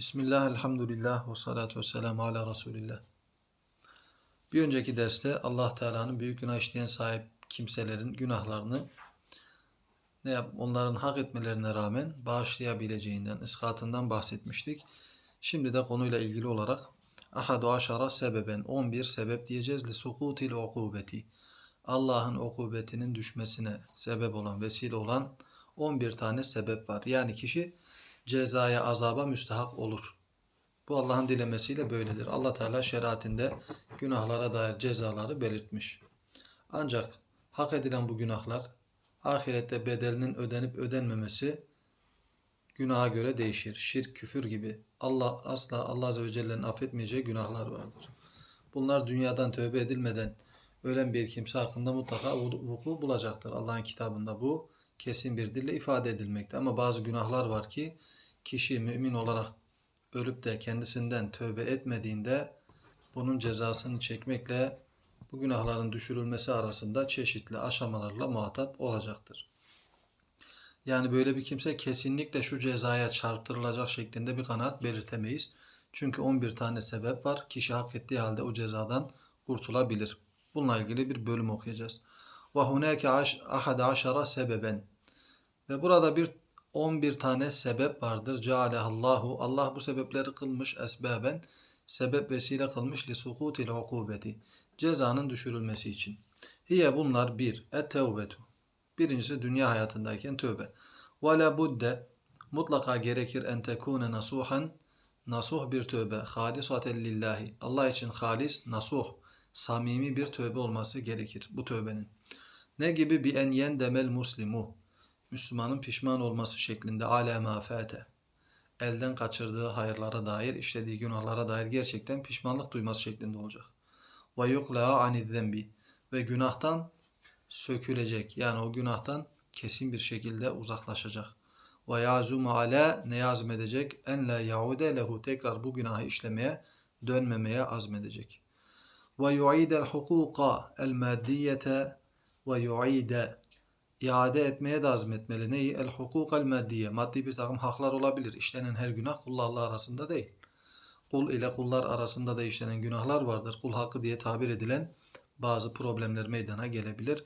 Bismillah, elhamdülillah ve salatu ve selamu ala Resulillah. Bir önceki derste Allah Teala'nın büyük günah işleyen sahip kimselerin günahlarını ne yap onların hak etmelerine rağmen bağışlayabileceğinden, iskatından bahsetmiştik. Şimdi de konuyla ilgili olarak ahadu aşara sebeben 11 sebep diyeceğiz li sukutil ukubeti. Allah'ın ukubetinin düşmesine sebep olan, vesile olan 11 tane sebep var. Yani kişi cezaya, azaba müstahak olur. Bu Allah'ın dilemesiyle böyledir. Allah Teala şeriatinde günahlara dair cezaları belirtmiş. Ancak hak edilen bu günahlar ahirette bedelinin ödenip ödenmemesi günaha göre değişir. Şirk, küfür gibi Allah asla Allah Azze ve Celle'nin affetmeyeceği günahlar vardır. Bunlar dünyadan tövbe edilmeden ölen bir kimse hakkında mutlaka vuku bulacaktır. Allah'ın kitabında bu kesin bir dille ifade edilmekte. Ama bazı günahlar var ki kişi mümin olarak ölüp de kendisinden tövbe etmediğinde bunun cezasını çekmekle bu günahların düşürülmesi arasında çeşitli aşamalarla muhatap olacaktır. Yani böyle bir kimse kesinlikle şu cezaya çarptırılacak şeklinde bir kanaat belirtemeyiz. Çünkü 11 tane sebep var. Kişi hak ettiği halde o cezadan kurtulabilir. Bununla ilgili bir bölüm okuyacağız. Ve hunake ahad aşara sebeben. Ve burada bir 11 tane sebep vardır. Cealehallahu. Allah bu sebepleri kılmış esbaben. Sebep vesile kılmış li sukutil ukubeti. Cezanın düşürülmesi için. Hiye bunlar bir. Et tevbetu. Birincisi dünya hayatındayken tövbe. Ve la budde. Mutlaka gerekir en tekune nasuhan. Nasuh bir tövbe. Halisaten lillahi. Allah için halis, nasuh, samimi bir tövbe olması gerekir bu tövbenin. Ne gibi bir en yendemel muslimu. Müslümanın pişman olması şeklinde alema fete. Elden kaçırdığı hayırlara dair, işlediği günahlara dair gerçekten pişmanlık duyması şeklinde olacak. Ve yukla anid zembi. Ve günahtan sökülecek. Yani o günahtan kesin bir şekilde uzaklaşacak. Ve yazumu ala ne yazmedecek? En la yaude lehu. Tekrar bu günahı işlemeye, dönmemeye azmedecek. Ve yu'idel hukuka el maddiyete ve yu'ide iade etmeye de azmetmeli. Neyi? El hukuk el maddiye. Maddi bir takım haklar olabilir. İşlenen her günah kulla Allah arasında değil. Kul ile kullar arasında da işlenen günahlar vardır. Kul hakkı diye tabir edilen bazı problemler meydana gelebilir.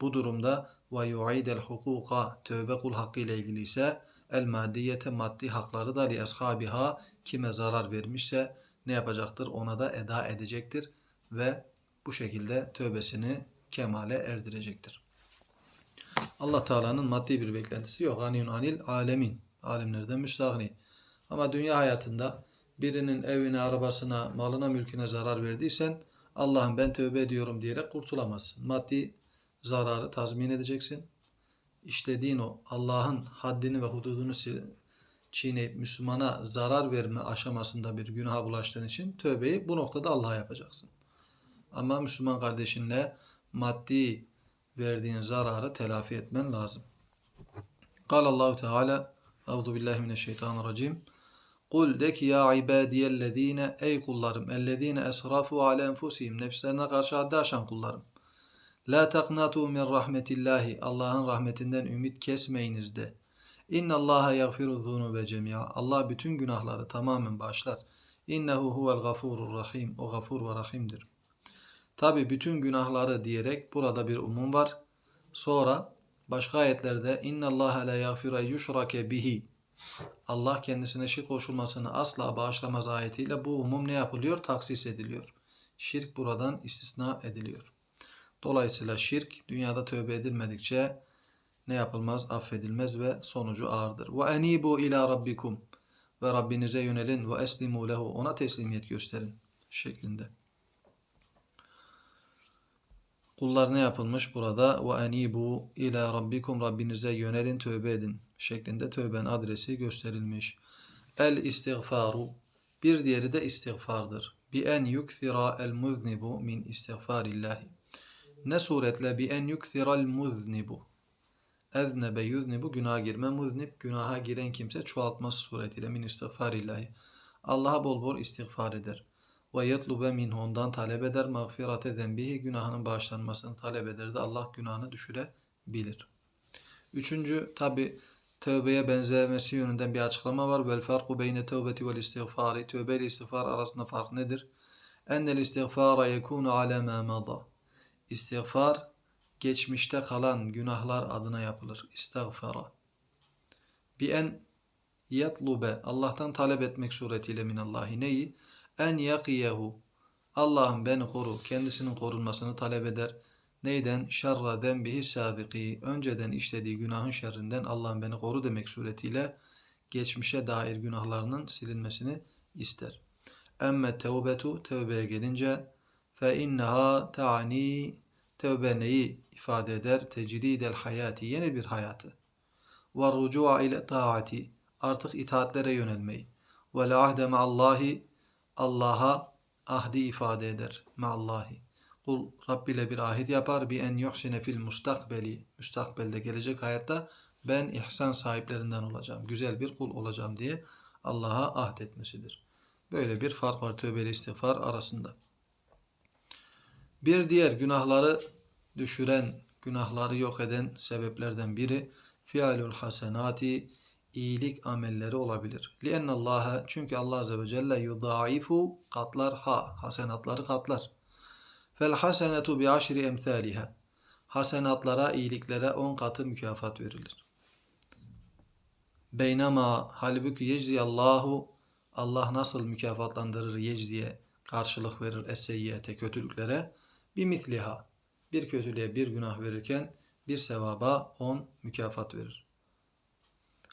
Bu durumda ve yu'idel hukuka tövbe kul hakkı ile ilgili ise el maddiyete maddi hakları da li ashabiha kime zarar vermişse ne yapacaktır? Ona da eda edecektir ve bu şekilde tövbesini kemale erdirecektir. Allah Teala'nın maddi bir beklentisi yok. Ganiyun anil alemin. Alemlerden müstahni. Ama dünya hayatında birinin evine, arabasına, malına, mülküne zarar verdiysen Allah'ım ben tövbe ediyorum diyerek kurtulamazsın. Maddi zararı tazmin edeceksin. İşlediğin o Allah'ın haddini ve hududunu çiğneyip Müslümana zarar verme aşamasında bir günaha bulaştığın için tövbeyi bu noktada Allah'a yapacaksın. Ama Müslüman kardeşinle maddi verdiğin zararı telafi etmen lazım. Kal Allahu Teala Euzu billahi mineşşeytanirracim. Kul de ki ya ibadiyellezine ey kullarım ellezine esrafu ala enfusihim nefslerine karşı haddi aşan kullarım. La taknatu min rahmetillahi Allah'ın rahmetinden ümit kesmeyiniz de. İnna Allaha yaghfiru zunuba cemia. Allah bütün günahları tamamen bağışlar. İnnehu huvel gafurur rahim. O gafur ve rahimdir. Tabi bütün günahları diyerek burada bir umum var. Sonra başka ayetlerde inna Allah la yaghfiru yushrake bihi. Allah kendisine şirk koşulmasını asla bağışlamaz ayetiyle bu umum ne yapılıyor? Taksis ediliyor. Şirk buradan istisna ediliyor. Dolayısıyla şirk dünyada tövbe edilmedikçe ne yapılmaz? Affedilmez ve sonucu ağırdır. Ve enibu ila rabbikum ve Rabbinize yönelin ve eslimu lehu ona teslimiyet gösterin şeklinde. Kullar ne yapılmış burada? Ve enibu ila rabbikum Rabbinize yönelin tövbe edin şeklinde tövben adresi gösterilmiş. El istiğfaru bir diğeri de istiğfardır. Bi en yukthira el muznibu min istiğfarillahi. Ne suretle bi en yukthiral muznibu. Eznebe yuznibu günah girme muznib günaha giren kimse çoğaltması suretiyle min istiğfarillahi. Allah'a bol bol istiğfar eder ve yetlube min ondan talep eder mağfirate zenbihi günahının bağışlanmasını talep eder de Allah günahını düşürebilir. Üçüncü tabi tövbeye benzemesi yönünden bir açıklama var. Vel farku beyne tevbeti vel istiğfari. Tövbe ile istiğfar arasında fark nedir? Ennel istiğfara yekunu ala ma mada. İstiğfar geçmişte kalan günahlar adına yapılır. İstiğfara. Bi en yatlube Allah'tan talep etmek suretiyle minallahi neyi? En yakiyehu Allah'ım beni koru, kendisinin korunmasını talep eder. Neyden? Şerra dembihi sabiki. Önceden işlediği günahın şerrinden Allah'ım beni koru demek suretiyle geçmişe dair günahlarının silinmesini ister. Emme tevbetu tevbeye gelince fe inneha ta'ni tevbe neyi ifade eder? Tecridel hayati yeni bir hayatı. Ve rucu'a ile taati artık itaatlere yönelmeyi. Ve la ahde ma'allahi Allah'a ahdi ifade eder. Ma'allahi. Kul Rabbi ile bir ahit yapar. Bi en yuhsine fil mustakbeli. Müstakbelde gelecek hayatta ben ihsan sahiplerinden olacağım. Güzel bir kul olacağım diye Allah'a ahd etmesidir. Böyle bir fark var tövbe ile istiğfar arasında. Bir diğer günahları düşüren, günahları yok eden sebeplerden biri fialul hasenati iyilik amelleri olabilir. Liennallaha çünkü Allah azze ve celle yudaifu katlar ha hasenatları katlar. Fel hasenetu bi aşri emthaliha. Hasenatlara, iyiliklere on katı mükafat verilir. Beynama halbuki yecziyallahu Allah nasıl mükafatlandırır yecziye karşılık verir esseyyiyete kötülüklere bir mitliha bir kötülüğe bir günah verirken bir sevaba on mükafat verir.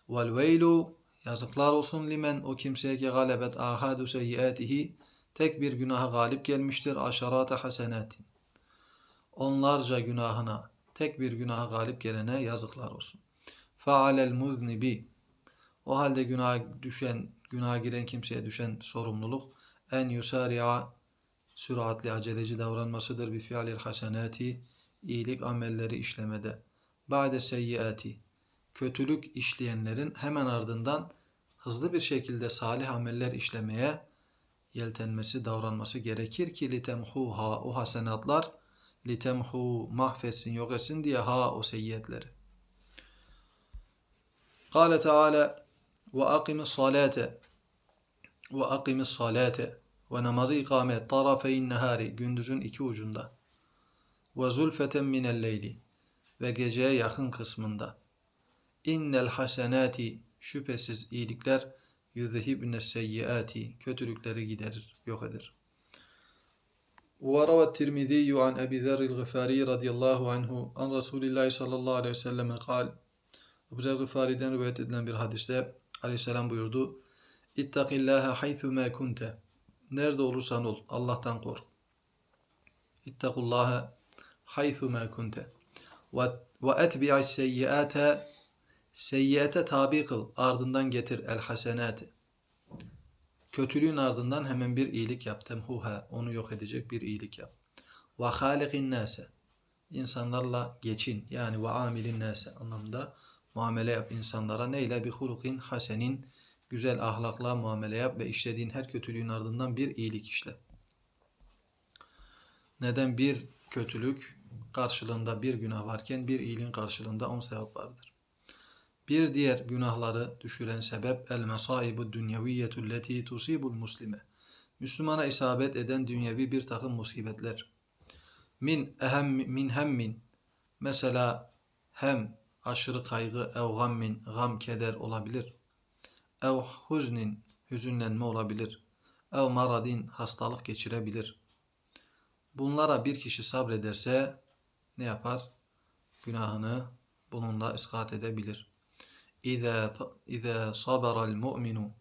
Vel veylu yazıklar olsun limen o kimseye ki galebet ahadu seyyiatihi tek bir günaha galip gelmiştir aşarata hasenatin. Onlarca günahına tek bir günaha galip gelene yazıklar olsun. Faalel muznibi o halde günah düşen, günah giren kimseye düşen sorumluluk en yusari'a süratli aceleci davranmasıdır bi fialil hasenati iyilik amelleri işlemede. Ba'de seyyiati kötülük işleyenlerin hemen ardından hızlı bir şekilde salih ameller işlemeye yeltenmesi, davranması gerekir ki litemhuha o hasenatlar litemhu mahfetsin, yok etsin diye ha o seyyiyetleri. Kale Teala ve akimis salate ve akimis salate ve namazı ikamet tarafeyn nehari gündüzün iki ucunda ve zulfeten minel leyli ve geceye yakın kısmında innel hasenati şüphesiz iyilikler yuzhibne seyyiati kötülükleri giderir, yok eder. وروى الترمذي عن أبي ذر الغفاري رضي الله عنه عن رسول الله صلى الله عليه وسلم قال Ebu Zer Gıfari'den rivayet edilen bir hadiste aleyhisselam buyurdu. İttakillâhe haythumâ kunte. Nerede olursan ol. Allah'tan kork. İttakullâhe haythumâ kunte. Ve etbi'is seyyiâte Seyyiyete tabi kıl, ardından getir el hasenati. Kötülüğün ardından hemen bir iyilik yap. Temhuha, onu yok edecek bir iyilik yap. Ve halikin nase. İnsanlarla geçin. Yani ve amilin nase anlamında muamele yap insanlara. Neyle? Bi hulukin hasenin. Güzel ahlakla muamele yap ve işlediğin her kötülüğün ardından bir iyilik işle. Neden bir kötülük karşılığında bir günah varken bir iyiliğin karşılığında on sevap vardır. Bir diğer günahları düşüren sebep el mesaibu dünyeviyetu leti tusibul muslime. Müslümana isabet eden dünyevi bir takım musibetler. Min ehem min hemmin. Mesela hem aşırı kaygı ev gammin gam keder olabilir. Ev huznin hüzünlenme olabilir. Ev maradin hastalık geçirebilir. Bunlara bir kişi sabrederse ne yapar? Günahını bununla iskat edebilir. İza iza sabara'l mu'minu.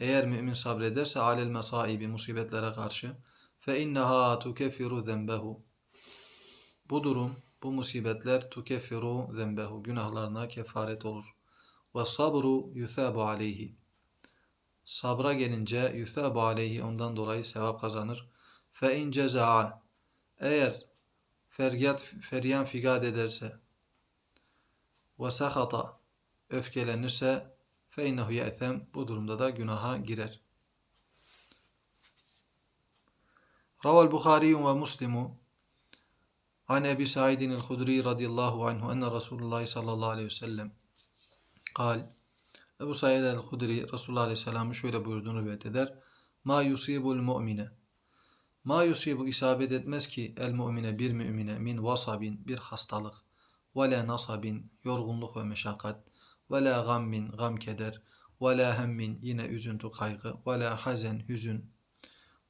Eğer mümin sabrederse alel mesaibi musibetlere karşı fe innaha tukeffiru zenbehu bu durum bu musibetler tukeffiru zenbehu günahlarına kefaret olur. Ve sabru yusabu aleyhi. Sabra gelince yusabu aleyhi ondan dolayı sevap kazanır. Fe in ceza'a eğer feryat feryan figad ederse. Ve sahata öfkelenirse fe innehu ye'tem bu durumda da günaha girer. Raval Bukhari ve Muslimu an Ebi Sa'idin el-Hudri radıyallahu anhu enne Resulullah sallallahu aleyhi ve sellem kal Ebu Sa'id el-Hudri Resulullah aleyhisselamın şöyle buyurduğunu rivayet eder. Ma yusibul mu'mine Ma yusibu isabet etmez ki el mu'mine bir mü'mine min vasabin bir hastalık ve le nasabin yorgunluk ve meşakkat ve la gammin gam keder. Ve la hemmin yine üzüntü kaygı. Ve la hazen hüzün.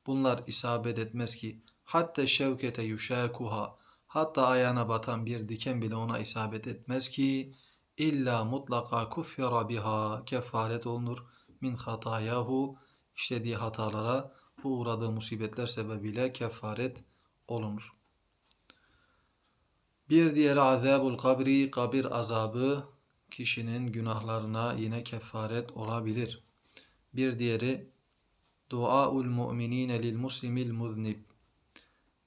Bunlar isabet etmez ki. Hatta şevkete yuşakuha. Hatta ayağına batan bir diken bile ona isabet etmez ki. İlla mutlaka kuffira biha. Kefaret olunur min hatayahu işlediği hatalara bu uğradığı musibetler sebebiyle kefaret olunur. Bir diğeri azabul kabri, kabir azabı kişinin günahlarına yine kefaret olabilir. Bir diğeri duaul mu'minine lil muslimil muznib.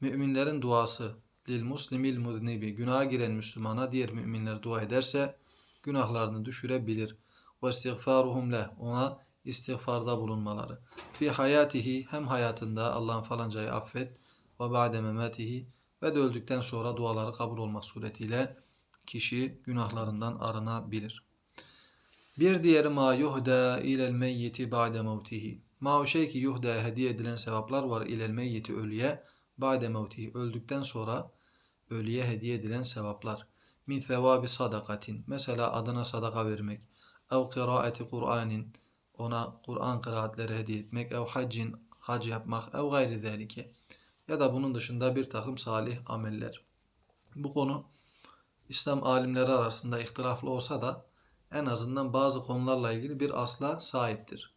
Müminlerin duası lil muslimil muznibi günaha giren Müslümana diğer müminler dua ederse günahlarını düşürebilir. Ve istiğfaruhum leh ona istiğfarda bulunmaları. Fi hayatihi hem hayatında Allah'ın falancayı affet ve ba'de mematihi ve de öldükten sonra duaları kabul olmak suretiyle kişi günahlarından arınabilir. Bir diğeri ma yuhda ilel meyyiti ba'de mevtihi. Ma o şey ki yuhda hediye edilen sevaplar var ilel meyyiti ölüye ba'de mevtihi. Öldükten sonra ölüye hediye edilen sevaplar. Min sevabi sadakatin. Mesela adına sadaka vermek. Ev kıraati Kur'anin ona Kur'an kıraatleri hediye etmek, ev haccin hac yapmak, ev gayri zelike ya da bunun dışında bir takım salih ameller. Bu konu İslam alimleri arasında ihtilaflı olsa da en azından bazı konularla ilgili bir asla sahiptir.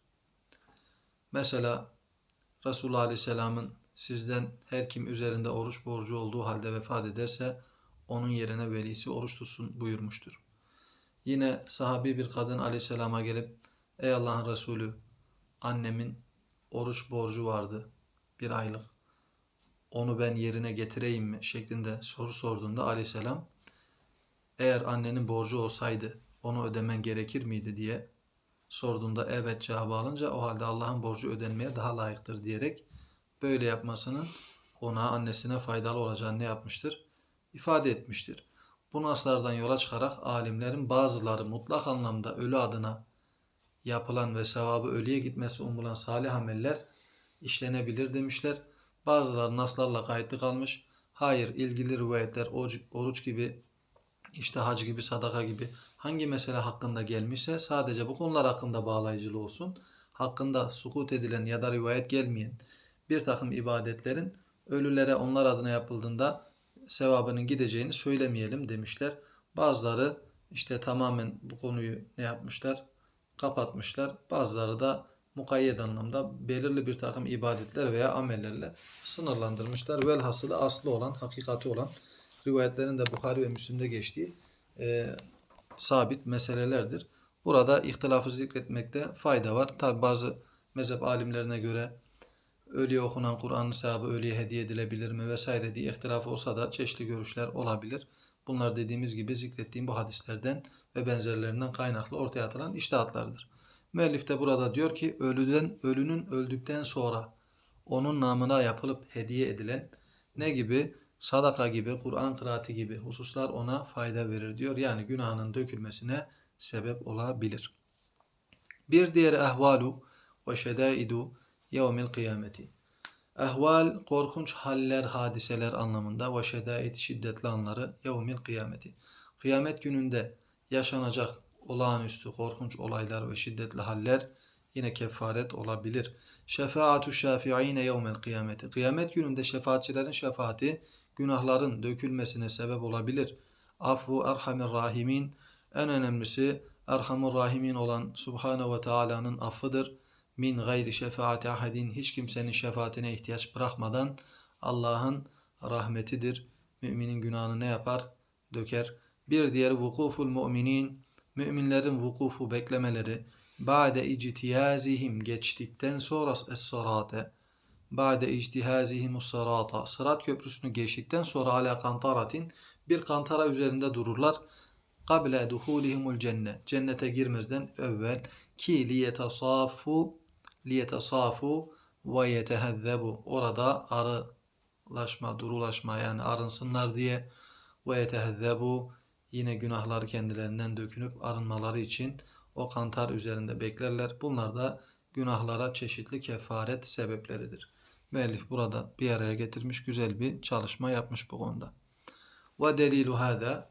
Mesela Resulullah Aleyhisselam'ın sizden her kim üzerinde oruç borcu olduğu halde vefat ederse onun yerine velisi oruç tutsun buyurmuştur. Yine sahabi bir kadın Aleyhisselam'a gelip Ey Allah'ın Resulü annemin oruç borcu vardı bir aylık. Onu ben yerine getireyim mi şeklinde soru sorduğunda aleyhisselam eğer annenin borcu olsaydı onu ödemen gerekir miydi diye sorduğunda evet cevabı alınca o halde Allah'ın borcu ödenmeye daha layıktır diyerek böyle yapmasının ona annesine faydalı olacağını ne yapmıştır? ifade etmiştir. Bu naslardan yola çıkarak alimlerin bazıları mutlak anlamda ölü adına yapılan ve sevabı ölüye gitmesi umulan salih ameller işlenebilir demişler. Bazıları naslarla kayıtlı kalmış. Hayır ilgili rivayetler oruç gibi işte hac gibi sadaka gibi hangi mesele hakkında gelmişse sadece bu konular hakkında bağlayıcılı olsun. Hakkında sukut edilen ya da rivayet gelmeyen bir takım ibadetlerin ölülere onlar adına yapıldığında sevabının gideceğini söylemeyelim demişler. Bazıları işte tamamen bu konuyu ne yapmışlar? kapatmışlar. Bazıları da mukayyed anlamda belirli bir takım ibadetler veya amellerle sınırlandırmışlar. Velhasılı aslı olan, hakikati olan rivayetlerin de Bukhari ve Müslim'de geçtiği e, sabit meselelerdir. Burada ihtilafı zikretmekte fayda var. Tabi bazı mezhep alimlerine göre ölüye okunan Kur'an'ın sevabı ölüye hediye edilebilir mi vesaire diye ihtilaf olsa da çeşitli görüşler olabilir. Bunlar dediğimiz gibi zikrettiğim bu hadislerden ve benzerlerinden kaynaklı ortaya atılan iştihatlardır. Müellif de burada diyor ki ölüden ölünün öldükten sonra onun namına yapılıp hediye edilen ne gibi sadaka gibi, Kur'an kıraati gibi hususlar ona fayda verir diyor. Yani günahının dökülmesine sebep olabilir. Bir diğer ehvalu ve şedaidu yevmil kıyameti. Ehval korkunç haller, hadiseler anlamında ve şedait şiddetli anları yevmil kıyameti. Kıyamet gününde yaşanacak olağanüstü korkunç olaylar ve şiddetli haller yine kefaret olabilir. Şefaatu şafi'ine yevmel kıyameti. Kıyamet gününde şefaatçilerin şefaati günahların dökülmesine sebep olabilir. Afu erhamir rahimin en önemlisi Erhamur Rahimin olan Subhanahu ve Taala'nın affıdır. Min gayri şefaati ahadin hiç kimsenin şefaatine ihtiyaç bırakmadan Allah'ın rahmetidir. Müminin günahını ne yapar? Döker. Bir diğer vukuful müminin müminlerin vukufu beklemeleri ba'de ictiyazihim geçtikten sonra es-sırate ba'de ictihazihim es-sırata sırat köprüsünü geçtikten sonra ala kantaratin bir kantara üzerinde dururlar kable duhulihimul cennet cennete girmezden evvel ki liyetasafu liyetasafu ve yetehezzebu orada arılaşma durulaşma yani arınsınlar diye ve yetehezzebu yine günahları kendilerinden dökünüp arınmaları için o kantar üzerinde beklerler. Bunlar da günahlara çeşitli kefaret sebepleridir. Müellif burada bir araya getirmiş güzel bir çalışma yapmış bu konuda. Ve delilu hâzâ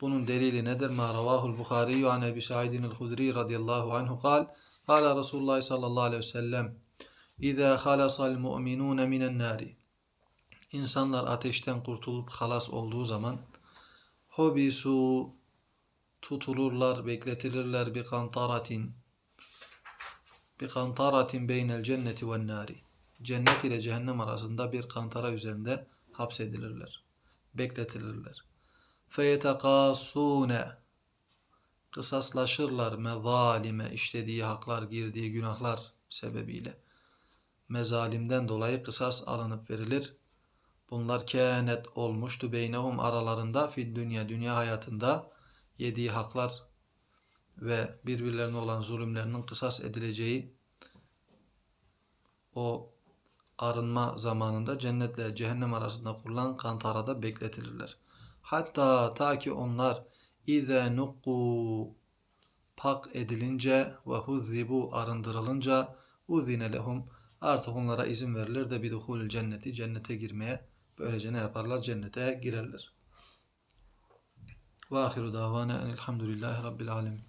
bunun delili nedir? Ma ravahul Bukhari an Ebi Sa'idin el-Hudri radıyallahu anhu kal Kala Resulullah sallallahu aleyhi ve sellem İzâ halasal mu'minûne minen nâri İnsanlar ateşten kurtulup halas olduğu zaman hobisu tutulurlar, bekletilirler bir kantaratin bir kantaratin beynel cenneti ve nari. Cennet ile cehennem arasında bir kantara üzerinde hapsedilirler. Bekletilirler. Feyetekasune kısaslaşırlar mezalime işlediği haklar, girdiği günahlar sebebiyle. Mezalimden dolayı kısas alınıp verilir. Bunlar kânet olmuştu beynehum aralarında fid dünya dünya hayatında yediği haklar ve birbirlerine olan zulümlerinin kısas edileceği o arınma zamanında cennetle cehennem arasında kurulan kantarada bekletilirler. Hatta ta ki onlar ize nukku pak edilince ve huzzibu arındırılınca uzine lehum artık onlara izin verilir de biduhul cenneti cennete girmeye böylece ne yaparlar cennete girerler. Ve ahiru davana enilhamdülillahi rabbil alemin.